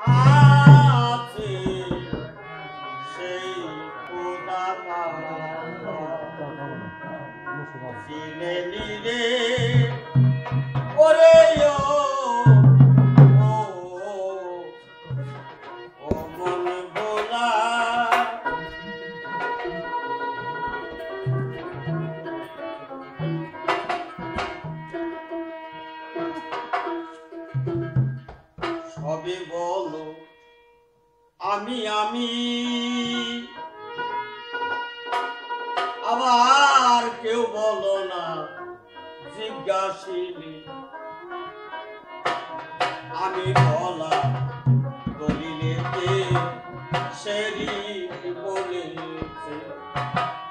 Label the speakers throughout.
Speaker 1: আছে সেই চিনে নিলে ওরে ও আমি আমি। আবার কেউ বলো না জিজ্ঞাসিলি আমি বলা সেরি বলেছে।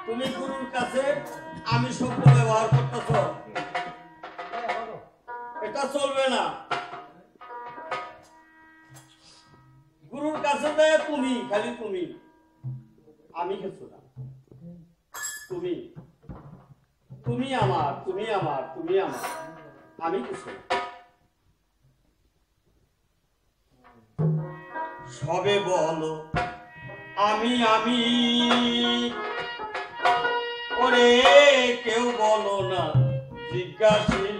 Speaker 1: তুমি গুরুর কাছে আমি শব্দ ব্যবহার করতেছ? এটা চলবে না। খালি তুমি। আমি কিছু না। তুমি। তুমি আমার তুমি আমার তুমি আমার। আমি কিছু না। সবে বলো, আমি আমি। ওরে, কেউ বলো না। জিজ্ঞাসিলি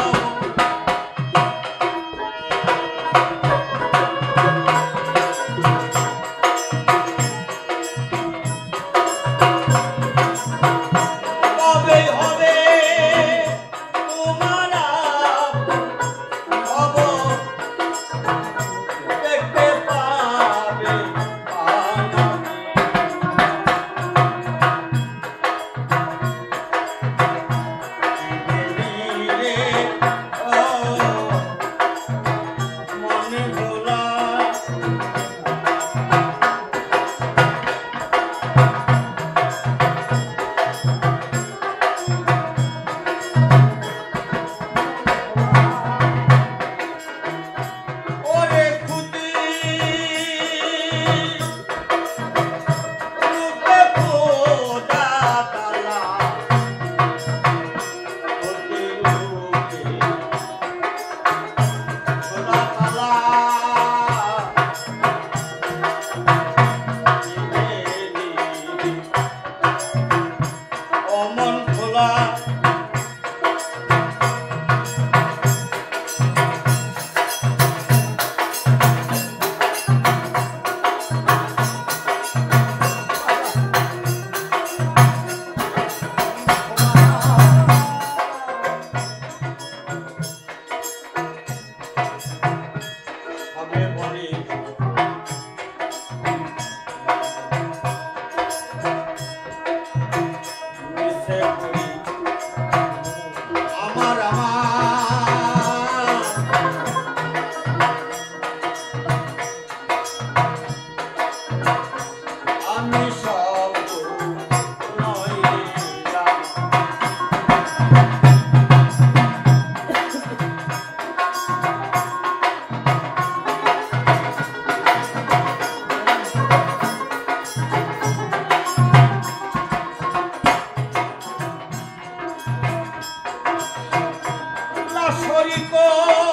Speaker 1: মন খোলা
Speaker 2: Coricó.